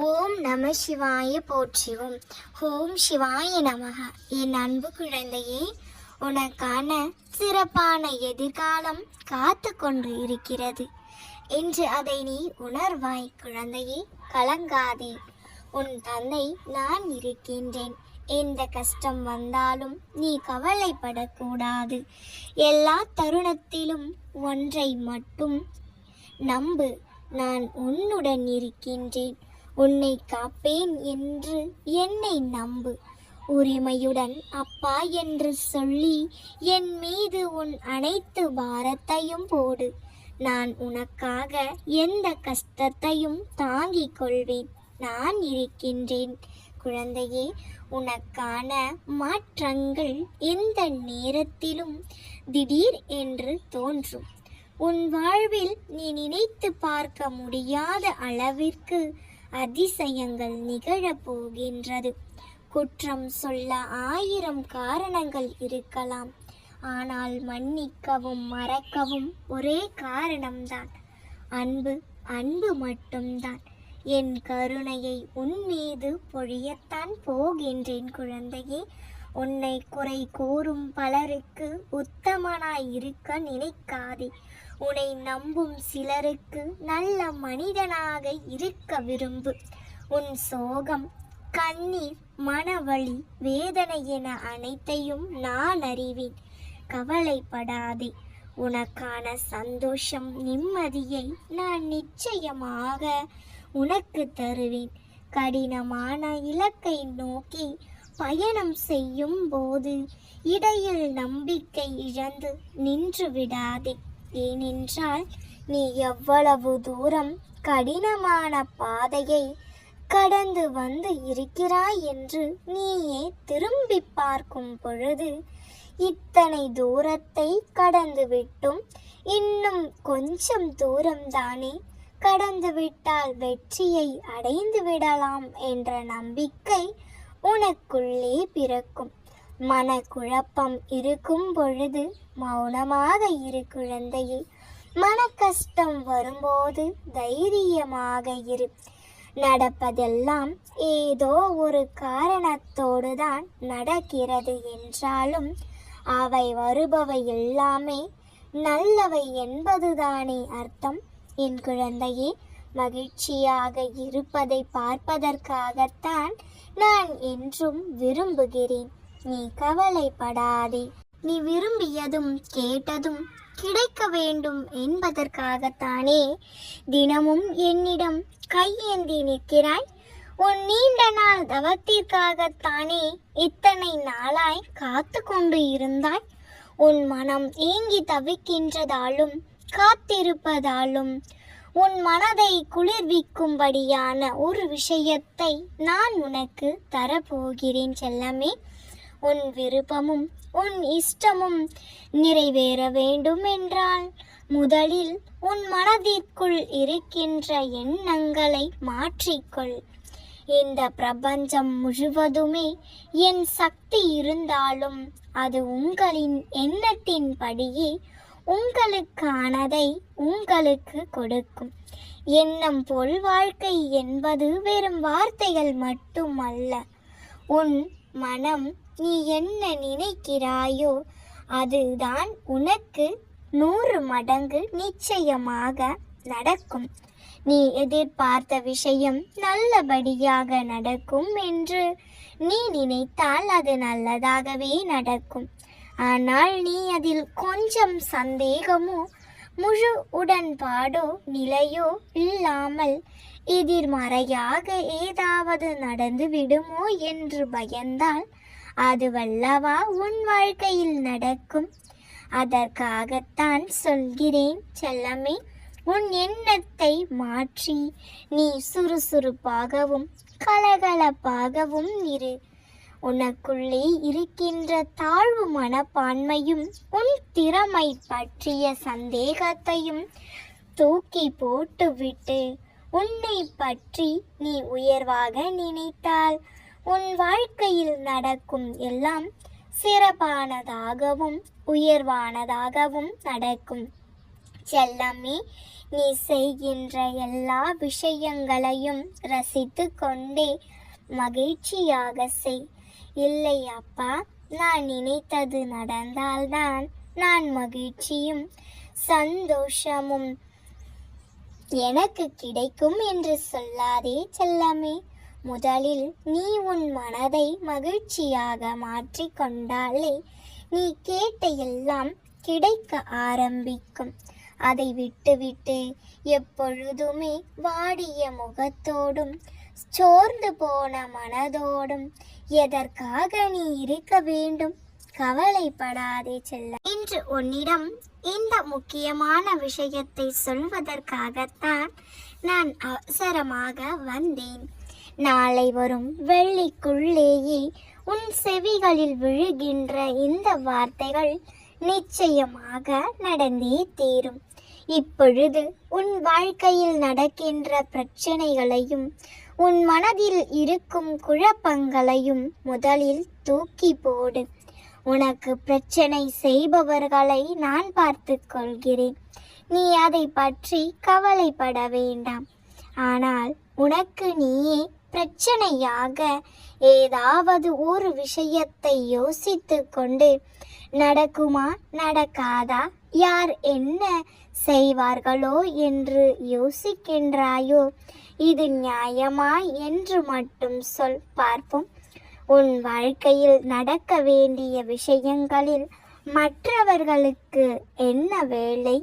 ஓம் நம சிவாய போற்றிவோம். ஓம் சிவாய நமக. என் அன்பு குழந்தையே உனக்கான சிறப்பான எதிர்காலம் காத்து கொண்டு இருக்கிறது. என்று அதை நீ உணர்வாய் குழந்தையே கலங்காதே. உன் தந்தை நான் இருக்கின்றேன். எந்த கஷ்டம் வந்தாலும் நீ கவலைப்படக்கூடாது. எல்லா தருணத்திலும் ஒன்றை மட்டும் நம்பு. நான் உன்னுடன் இருக்கின்றேன். உன்னை காப்பேன் என்று என்னை நம்பு. உரிமையுடன் அப்பா என்று சொல்லி என் மீது உன் அனைத்து பாரத்தையும் போடு. நான் உனக்காக எந்த கஷ்டத்தையும் தாங்கிக் கொள்வேன். நான் இருக்கின்றேன். குழந்தையே உனக்கான மாற்றங்கள் எந்த நேரத்திலும் திடீர் என்று தோன்றும். உன் வாழ்வில் நீ நினைத்து பார்க்க முடியாத அளவிற்கு அதிசயங்கள் நிகழப் போகின்றது குற்றம் சொல்ல ஆயிரம் காரணங்கள் இருக்கலாம். ஆனால் மன்னிக்கவும் மறக்கவும் ஒரே காரணம்தான். அன்பு அன்பு மட்டும்தான். என் கருணையை உன் மீது பொழியத்தான் போகின்றேன் குழந்தையே. உன்னை குறை கூறும் பலருக்கு உத்தமனாய் இருக்க நினைக்காதே. உன்னை நம்பும் சிலருக்கு நல்ல மனிதனாக இருக்க விரும்பு. உன் சோகம் கண்ணீர் மனவழி வேதனை என அனைத்தையும் நான் அறிவேன். கவலைப்படாதே உனக்கான சந்தோஷம் நிம்மதியை நான் நிச்சயமாக உனக்கு தருவேன். கடினமான இலக்கை நோக்கி பயணம் செய்யும் போது இடையில் நம்பிக்கை இழந்து நின்று விடாதே. ஏனென்றால் நீ எவ்வளவு தூரம் கடினமான பாதையை கடந்து வந்து இருக்கிறாய் என்று நீயே திரும்பி பார்க்கும் பொழுது இத்தனை தூரத்தை கடந்து விட்டும் இன்னும் கொஞ்சம் தூரம்தானே கடந்து விட்டால் வெற்றியை அடைந்து விடலாம் என்ற நம்பிக்கை உனக்குள்ளே பிறக்கும். மனக்குழப்பம் இருக்கும் பொழுது மௌனமாக இரு குழந்தையே. மன கஷ்டம் வரும்போது தைரியமாக இரு. நடப்பதெல்லாம் ஏதோ ஒரு காரணத்தோடு தான் நடக்கிறது என்றாலும் அவை வருபவை எல்லாமே நல்லவை என்பதுதானே அர்த்தம். என் குழந்தையே மகிழ்ச்சியாக இருப்பதை பார்ப்பதற்காகத்தான் நான் என்றும் விரும்புகிறேன். நீ கவலைப்படாதே. நீ விரும்பியதும் கேட்டதும் கிடைக்க வேண்டும் என்பதற்காகத்தானே தினமும் என்னிடம் கையேந்தி நிற்கிறாய். உன் நீண்ட நாள் தவத்திற்காகத்தானே இத்தனை நாளாய் காத்து கொண்டு இருந்தாய். உன் மனம் ஏங்கி தவிக்கின்றதாலும் காத்திருப்பதாலும் உன் மனதை குளிர்விக்கும்படியான ஒரு விஷயத்தை நான் உனக்கு தரப்போகிறேன் செல்லமே. உன் விருப்பமும் உன் இஷ்டமும் நிறைவேற வேண்டும் என்றால் முதலில் உன் மனதிற்குள் இருக்கின்ற எண்ணங்களை மாற்றிக்கொள். இந்த பிரபஞ்சம் முழுவதுமே என் சக்தி இருந்தாலும் அது உங்களின் எண்ணத்தின்படியே உங்களுக்கானதை உங்களுக்கு கொடுக்கும். எண்ணம் போல் வாழ்க்கை என்பது வெறும் வார்த்தைகள் மட்டுமல்ல. உன் மனம் நீ என்ன நினைக்கிறாயோ அதுதான் உனக்கு நூறு மடங்கு நிச்சயமாக நடக்கும். நீ எதிர்பார்த்த விஷயம் நல்லபடியாக நடக்கும் என்று நீ நினைத்தால் அது நல்லதாகவே நடக்கும். ஆனால் நீ அதில் கொஞ்சம் சந்தேகமோ முழு உடன்பாடோ நிலையோ இல்லாமல் எதிர்மறையாக ஏதாவது நடந்து விடுமோ என்று பயந்தால் அதுவல்லவா உன் வாழ்க்கையில் நடக்கும். அதற்காகத்தான் சொல்கிறேன் செல்லமே உன் எண்ணத்தை மாற்றி நீ சுறுசுறுப்பாகவும் கலகலப்பாகவும் இரு. உனக்குள்ளே இருக்கின்ற தாழ்வு மனப்பான்மையும் உன் திறமை பற்றிய சந்தேகத்தையும் தூக்கி போட்டுவிட்டு உன்னை பற்றி நீ உயர்வாக நினைத்தால் உன் வாழ்க்கையில் நடக்கும் எல்லாம் சிறப்பானதாகவும் உயர்வானதாகவும் நடக்கும். செல்லமே நீ செய்கின்ற எல்லா விஷயங்களையும் ரசித்து கொண்டே மகிழ்ச்சியாக செய். இல்லை அப்பா நான் நினைத்தது நடந்தால்தான் நான் மகிழ்ச்சியும் சந்தோஷமும் எனக்கு கிடைக்கும் என்று சொல்லாதே செல்லமே. முதலில் நீ உன் மனதை மகிழ்ச்சியாக மாற்றிக்கொண்டாலே நீ கேட்ட எல்லாம் கிடைக்க ஆரம்பிக்கும். அதை விட்டுவிட்டு எப்பொழுதுமே வாடிய முகத்தோடும் சோர்ந்து போன மனதோடும் எதற்காக நீ இருக்க வேண்டும்? கவலைப்படாதே செல்ல. இன்று உன்னிடம் இந்த முக்கியமான விஷயத்தை சொல்வதற்காகத்தான் நான் அவசரமாக வந்தேன். நாளை வரும் வெள்ளிக்குள்ளேயே உன் செவிகளில் விழுகின்ற இந்த வார்த்தைகள் நிச்சயமாக நடந்தே தீரும். இப்பொழுது உன் வாழ்க்கையில் நடக்கின்ற பிரச்சனைகளையும் உன் மனதில் இருக்கும் குழப்பங்களையும் முதலில் தூக்கி போடு. உனக்கு பிரச்சனை செய்பவர்களை நான் பார்த்து கொள்கிறேன். நீ அதை பற்றி கவலைப்பட வேண்டாம். ஆனால் உனக்கு நீயே பிரச்சனையாக ஏதாவது ஒரு விஷயத்தை யோசித்து கொண்டு நடக்குமா நடக்காதா யார் என்ன செய்வார்களோ என்று யோசிக்கின்றாயோ இது நியாயமா என்று மட்டும் சொல் பார்ப்போம். உன் வாழ்க்கையில் நடக்க வேண்டிய விஷயங்களில் மற்றவர்களுக்கு என்ன வேலை?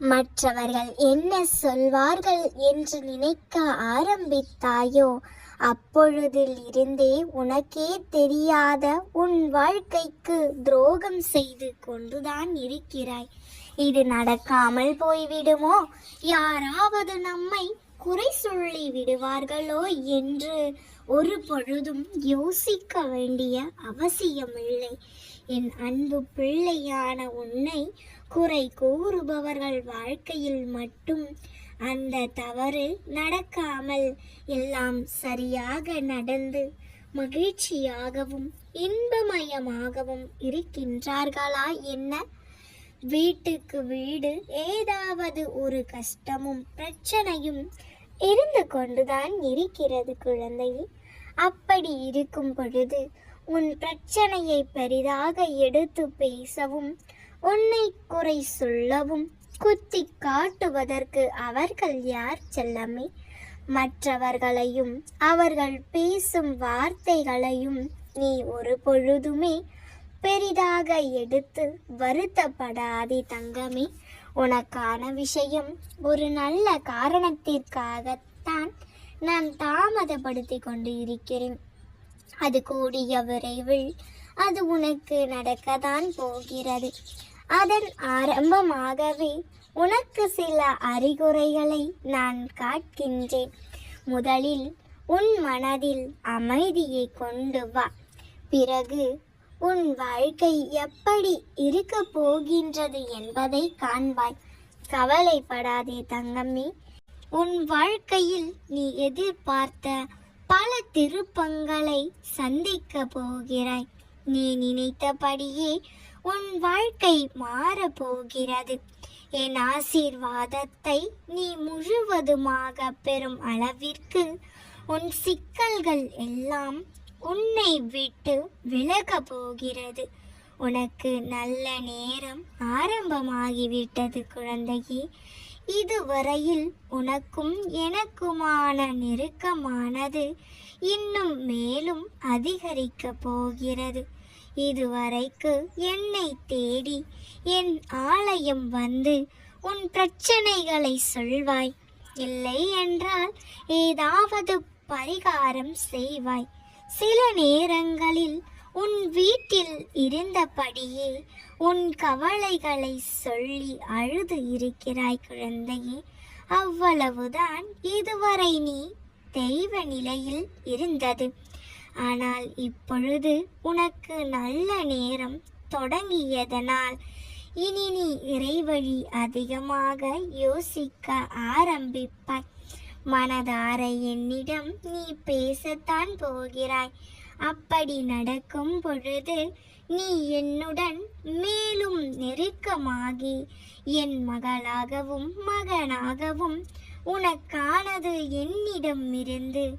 மற்றவர்கள் என்ன சொல்வார்கள் என்று நினைக்க ஆரம்பித்தாயோ அப்பொழுதில் இருந்தே உனக்கே தெரியாத உன் வாழ்க்கைக்கு துரோகம் செய்து கொண்டுதான் இருக்கிறாய். இது நடக்காமல் போய்விடுமோ? யாராவது நம்மை குறை சொல்லி விடுவார்களோ என்று ஒரு பொழுதும் யோசிக்க வேண்டிய அவசியமில்லை. என் அன்பு பிள்ளையான உன்னை குறை கூறுபவர்கள் வாழ்க்கையில் மட்டும் அந்த தவறு நடக்காமல் எல்லாம் சரியாக நடந்து மகிழ்ச்சியாகவும் இன்பமயமாகவும் இருக்கின்றார்களா என்ன? வீட்டுக்கு வீடு ஏதாவது ஒரு கஷ்டமும் பிரச்சனையும் இருந்து கொண்டுதான் இருக்கிறது குழந்தையே. அப்படி இருக்கும் பொழுது உன் பிரச்சனையை பெரிதாக எடுத்து பேசவும் உன்னை குறை சொல்லவும் குத்தி காட்டுவதற்கு அவர்கள் யார் செல்லமே? மற்றவர்களையும் அவர்கள் பேசும் வார்த்தைகளையும் நீ ஒரு பொழுதுமே பெரிதாக எடுத்து வருத்தப்படாதே தங்கமே. உனக்கான விஷயம் ஒரு நல்ல காரணத்திற்காகத்தான் நான் தாமதப்படுத்தி கொண்டு இருக்கிறேன். அது கூடிய விரைவில் அது உனக்கு நடக்கத்தான் போகிறது. அதன் ஆரம்பமாகவே உனக்கு சில அறிகுறைகளை நான் காட்கின்றேன். முதலில் உன் மனதில் அமைதியை கொண்டு வா. பிறகு உன் வாழ்க்கை எப்படி இருக்க போகின்றது என்பதை காண்பாய். கவலைப்படாதே தங்கம்மி. உன் வாழ்க்கையில் நீ எதிர்பார்த்த பல திருப்பங்களை சந்திக்க போகிறாய். நீ நினைத்தபடியே உன் வாழ்க்கை மாறப்போகிறது. என் ஆசீர்வாதத்தை நீ முழுவதுமாக பெறும் அளவிற்கு உன் சிக்கல்கள் எல்லாம் உன்னை விட்டு விலக போகிறது. உனக்கு நல்ல நேரம் ஆரம்பமாகிவிட்டது குழந்தையே. இதுவரையில் உனக்கும் எனக்குமான நெருக்கமானது இன்னும் மேலும் அதிகரிக்க போகிறது. இதுவரைக்கு என்னை தேடி என் ஆலயம் வந்து உன் பிரச்சனைகளை சொல்வாய். இல்லை என்றால் ஏதாவது பரிகாரம் செய்வாய். சில நேரங்களில் உன் வீட்டில் இருந்தபடியே உன் கவலைகளை சொல்லி அழுது இருக்கிறாய் குழந்தையே. அவ்வளவுதான். இதுவரை நீ தெய்வ நிலையில் இருந்தது. ஆனால் இப்பொழுது உனக்கு நல்ல நேரம் தொடங்கியதனால் இனி நீ இறைவழி அதிகமாக யோசிக்க ஆரம்பிப்பாய். மனதார என்னிடம் நீ பேசத்தான் போகிறாய். அப்படி நடக்கும் பொழுது நீ என்னுடன் மேலும் நெருக்கமாகி என் மகளாகவும் மகனாகவும் உனக்கானது என்னிடம் இருந்து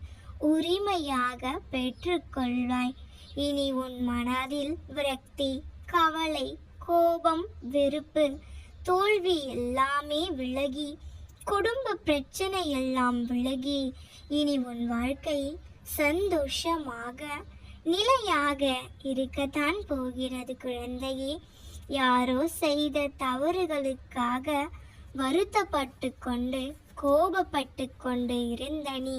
உரிமையாக பெற்றுக்கொள்வாய். இனி உன் மனதில் விரக்தி கவலை கோபம் வெறுப்பு தோல்வி எல்லாமே விலகி குடும்ப பிரச்சனை எல்லாம் விலகி இனி உன் வாழ்க்கை சந்தோஷமாக நிலையாக இருக்கத்தான் போகிறது குழந்தையே. யாரோ செய்த தவறுகளுக்காக வருத்தப்பட்டு கொண்டு கோபப்பட்டு கொண்டு இருந்த நீ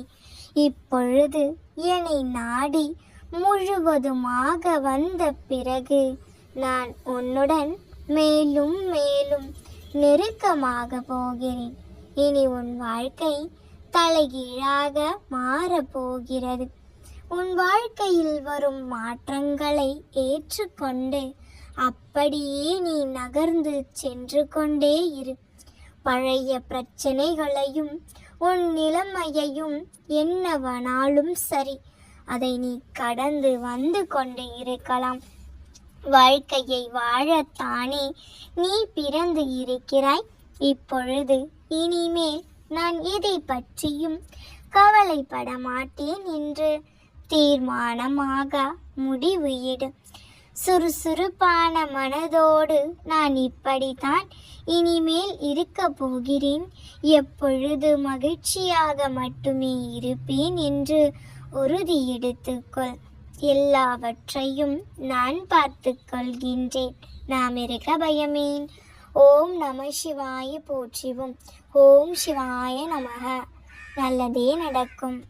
இப்பொழுது என்னை நாடி முழுவதுமாக வந்த பிறகு நான் உன்னுடன் மேலும் மேலும் நெருக்கமாக போகிறேன். இனி உன் வாழ்க்கை தலைகீழாக மாறப்போகிறது உன் வாழ்க்கையில் வரும் மாற்றங்களை ஏற்றுக்கொண்டு அப்படியே நீ நகர்ந்து சென்று கொண்டே இரு. பழைய பிரச்சனைகளையும் உன் நிலைமையையும் என்னவனாலும் சரி. அதை நீ கடந்து வந்து கொண்டு இருக்கலாம். வாழ்க்கையை வாழத்தானே நீ பிறந்து இருக்கிறாய். இப்பொழுது இனிமேல் நான் எதை பற்றியும் கவலைப்பட மாட்டேன் என்று தீர்மானமாக முடிவு எடு. சுறுசுறுப்பான மனதோடு நான் இப்படித்தான் இனிமேல் இருக்க போகிறேன். எப்பொழுது மகிழ்ச்சியாக மட்டுமே இருப்பேன் என்று உறுதி எடுத்துக்கொள். எல்லாவற்றையும் நான் பார்த்து கொள்கின்றேன். நாம் இருக்க பயமேன். ஓம் நம சிவாய போற்றிவும். ஓம் சிவாய நமக. நல்லதே நடக்கும்.